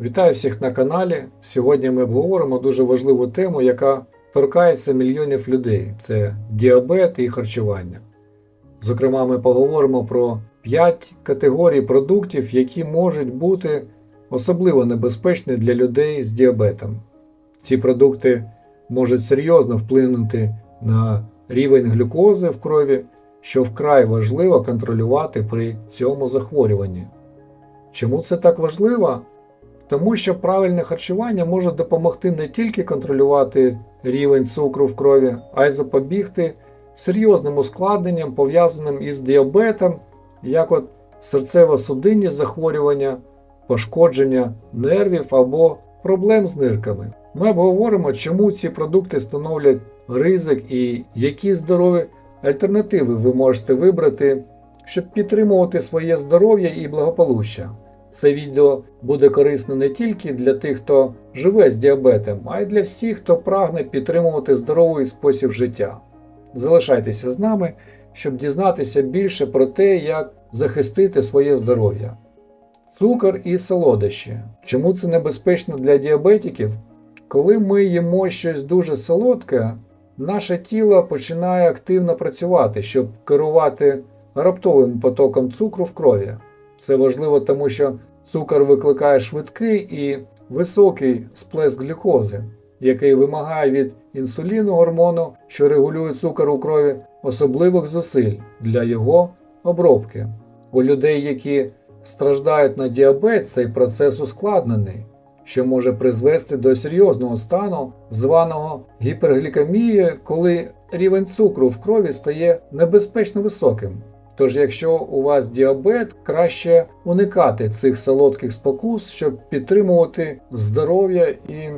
Вітаю всіх на каналі. Сьогодні ми обговоримо дуже важливу тему, яка торкається мільйонів людей: це діабет і харчування. Зокрема, ми поговоримо про 5 категорій продуктів, які можуть бути особливо небезпечні для людей з діабетом. Ці продукти можуть серйозно вплинути на рівень глюкози в крові, що вкрай важливо контролювати при цьому захворюванні. Чому це так важливо? Тому що правильне харчування може допомогти не тільки контролювати рівень цукру в крові, а й запобігти серйозним ускладненням, пов'язаним із діабетом, як от серцево-судинні захворювання, пошкодження нервів або проблем з нирками. Ми обговоримо, чому ці продукти становлять ризик і які здорові альтернативи ви можете вибрати, щоб підтримувати своє здоров'я і благополуччя. Це відео буде корисно не тільки для тих, хто живе з діабетом, а й для всіх, хто прагне підтримувати здоровий спосіб життя. Залишайтеся з нами, щоб дізнатися більше про те, як захистити своє здоров'я. Цукор і солодощі. Чому це небезпечно для діабетиків? Коли ми їмо щось дуже солодке, наше тіло починає активно працювати, щоб керувати раптовим потоком цукру в крові. Це важливо, тому що цукор викликає швидкий і високий сплеск глюкози, який вимагає від інсуліну гормону, що регулює цукор у крові, особливих зусиль для його обробки. У людей, які страждають на діабет, цей процес ускладнений, що може призвести до серйозного стану, званого гіперглікемією, коли рівень цукру в крові стає небезпечно високим. Тож, якщо у вас діабет, краще уникати цих солодких спокус, щоб підтримувати здоров'я і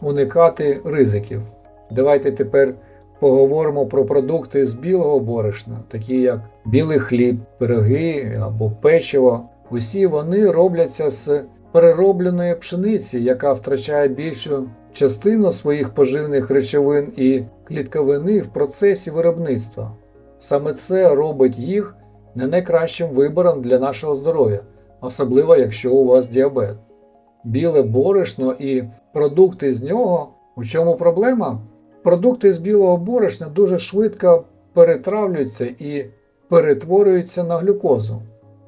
уникати ризиків. Давайте тепер поговоримо про продукти з білого борошна, такі як білий хліб, пироги або печиво. Усі вони робляться з переробленої пшениці, яка втрачає більшу частину своїх поживних речовин і клітковини в процесі виробництва. Саме це робить їх не найкращим вибором для нашого здоров'я, особливо якщо у вас діабет. Біле борошно і продукти з нього. У чому проблема? Продукти з білого борошна дуже швидко перетравлюються і перетворюються на глюкозу.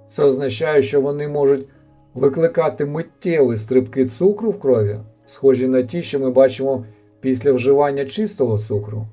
Це означає, що вони можуть викликати миттєві стрибки цукру в крові, схожі на ті, що ми бачимо після вживання чистого цукру.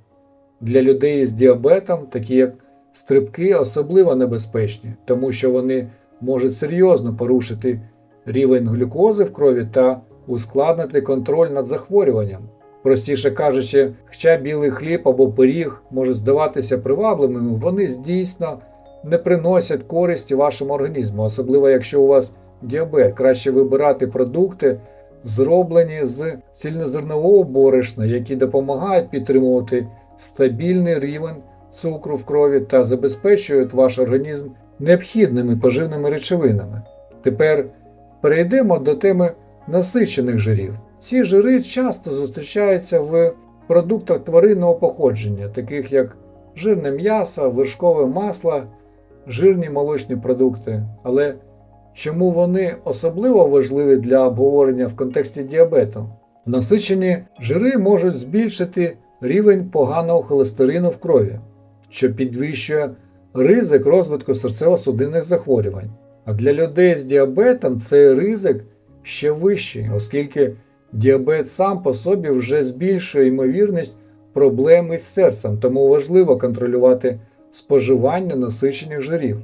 Для людей з діабетом, такі як стрибки, особливо небезпечні, тому що вони можуть серйозно порушити рівень глюкози в крові та ускладнити контроль над захворюванням. Простіше кажучи, хоча білий хліб або пиріг можуть здаватися привабливими, вони дійсно не приносять користі вашому організму, особливо якщо у вас діабет. Краще вибирати продукти, зроблені з цільнозернового борошна, які допомагають підтримувати стабільний рівень цукру в крові та забезпечують ваш організм необхідними поживними речовинами. Тепер перейдемо до теми насичених жирів. Ці жири часто зустрічаються в продуктах тваринного походження, таких як жирне м'ясо, вершкове масло, жирні молочні продукти. Але чому вони особливо важливі для обговорення в контексті діабету? Насичені жири можуть збільшити рівень поганого холестерину в крові, що підвищує ризик розвитку серцево-судинних захворювань. А для людей з діабетом цей ризик ще вищий, оскільки діабет сам по собі вже збільшує ймовірність проблем із серцем, тому важливо контролювати споживання насичених жирів.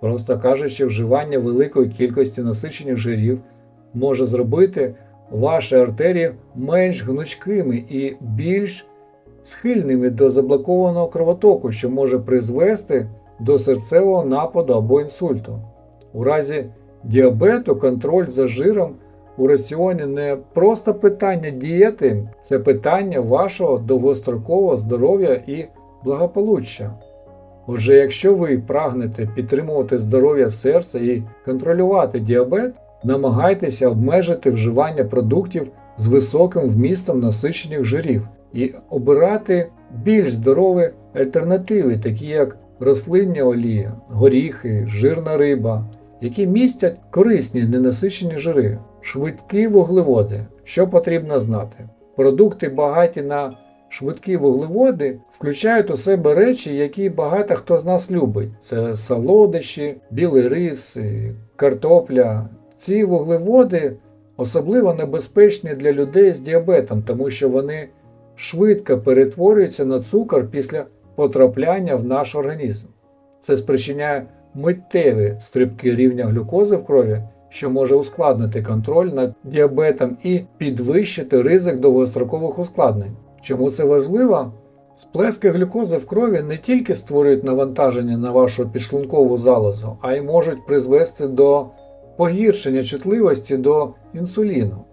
Просто кажучи, вживання великої кількості насичених жирів може зробити ваші артерії менш гнучкими і більш схильними до заблокованого кровотоку, що може призвести до серцевого нападу або інсульту. У разі діабету контроль за жиром у раціоні не просто питання дієти, це питання вашого довгострокового здоров'я і благополуччя. Отже, якщо ви прагнете підтримувати здоров'я серця і контролювати діабет, намагайтеся обмежити вживання продуктів з високим вмістом насичених жирів і обирати більш здорові альтернативи, такі як рослинні олії, горіхи, жирна риба, які містять корисні ненасичені жири, швидкі вуглеводи. Що потрібно знати? Продукти багаті на швидкі вуглеводи включають у себе речі, які багато хто з нас любить. Це солодощі, білий рис, картопля. Ці вуглеводи особливо небезпечні для людей з діабетом, тому що вони швидко перетворюються на цукор після потрапляння в наш організм. Це спричиняє миттєві стрибки рівня глюкози в крові, що може ускладнити контроль над діабетом і підвищити ризик довгострокових ускладнень. Чому це важливо? Сплески глюкози в крові не тільки створюють навантаження на вашу підшлункову залозу, а й можуть призвести до погіршення чутливості до інсуліну.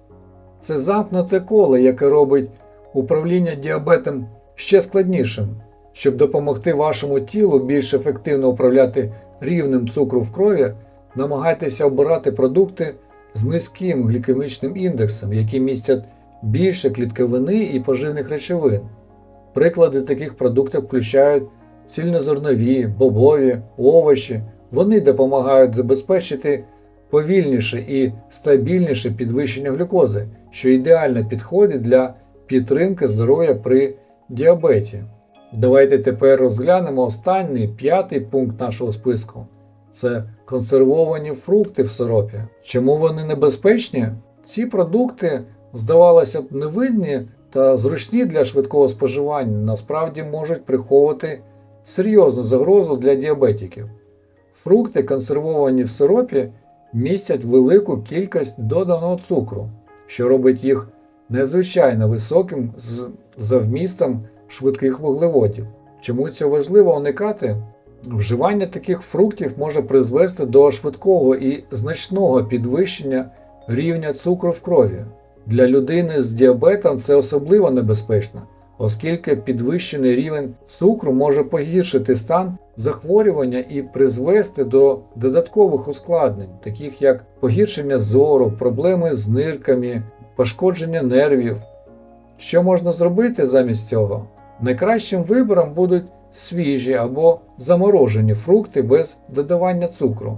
Це замкнуте коло, яке робить управління діабетом ще складнішим. Щоб допомогти вашому тілу більш ефективно управляти рівнем цукру в крові, намагайтеся обирати продукти з низьким глікемічним індексом, які містять більше клітковини і поживних речовин. Приклади таких продуктів включають цільнозернові, бобові, овочі. Вони допомагають забезпечити повільніше і стабільніше підвищення глюкози, що ідеально підходить для підтримки здоров'я при діабеті. Давайте тепер розглянемо останній п'ятий пункт нашого списку. Це консервовані фрукти в сиропі. Чому вони небезпечні? Ці продукти, здавалося б, невидні та зручні для швидкого споживання, насправді можуть приховувати серйозну загрозу для діабетиків. Фрукти, консервовані в сиропі, містять велику кількість доданого цукру, що робить їх надзвичайно високим за вмістом швидких вуглеводів. Чому це важливо уникати? Вживання таких фруктів може призвести до швидкого і значного підвищення рівня цукру в крові. Для людини з діабетом це особливо небезпечно, оскільки підвищений рівень цукру може погіршити стан захворювання і призвести до додаткових ускладнень, таких як погіршення зору, проблеми з нирками, пошкодження нервів. Що можна зробити замість цього? Найкращим вибором будуть свіжі або заморожені фрукти без додавання цукру.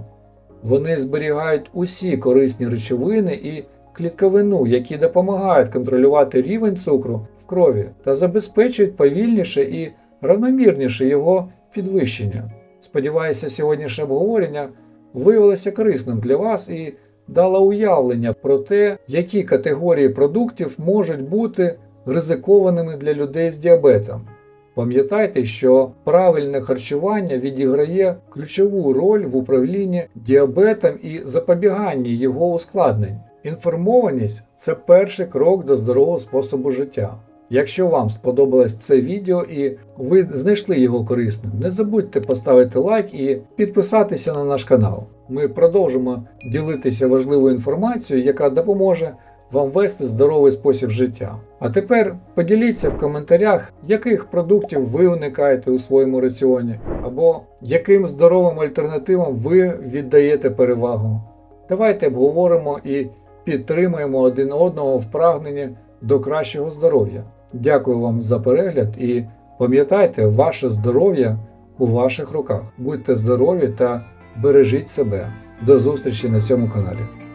Вони зберігають усі корисні речовини і клітковину, які допомагають контролювати рівень цукру в крові та забезпечують повільніше і равномірніше його підвищення. Сподіваюся, сьогоднішнє обговорення виявилося корисним для вас і дало уявлення про те, які категорії продуктів можуть бути ризикованими для людей з діабетом. Пам'ятайте, що правильне харчування відіграє ключову роль в управлінні діабетом і запобіганні його ускладнень. Інформованість це перший крок до здорового способу життя. Якщо вам сподобалось це відео і ви знайшли його корисним, не забудьте поставити лайк і підписатися на наш канал. Ми продовжимо ділитися важливою інформацією, яка допоможе вам вести здоровий спосіб життя. А тепер поділіться в коментарях, яких продуктів ви уникаєте у своєму раціоні, або яким здоровим альтернативам ви віддаєте перевагу. Давайте обговоримо і підтримуємо один одного в прагненні до кращого здоров'я. Дякую вам за перегляд і пам'ятайте, ваше здоров'я у ваших руках. Будьте здорові та бережіть себе. До зустрічі на цьому каналі.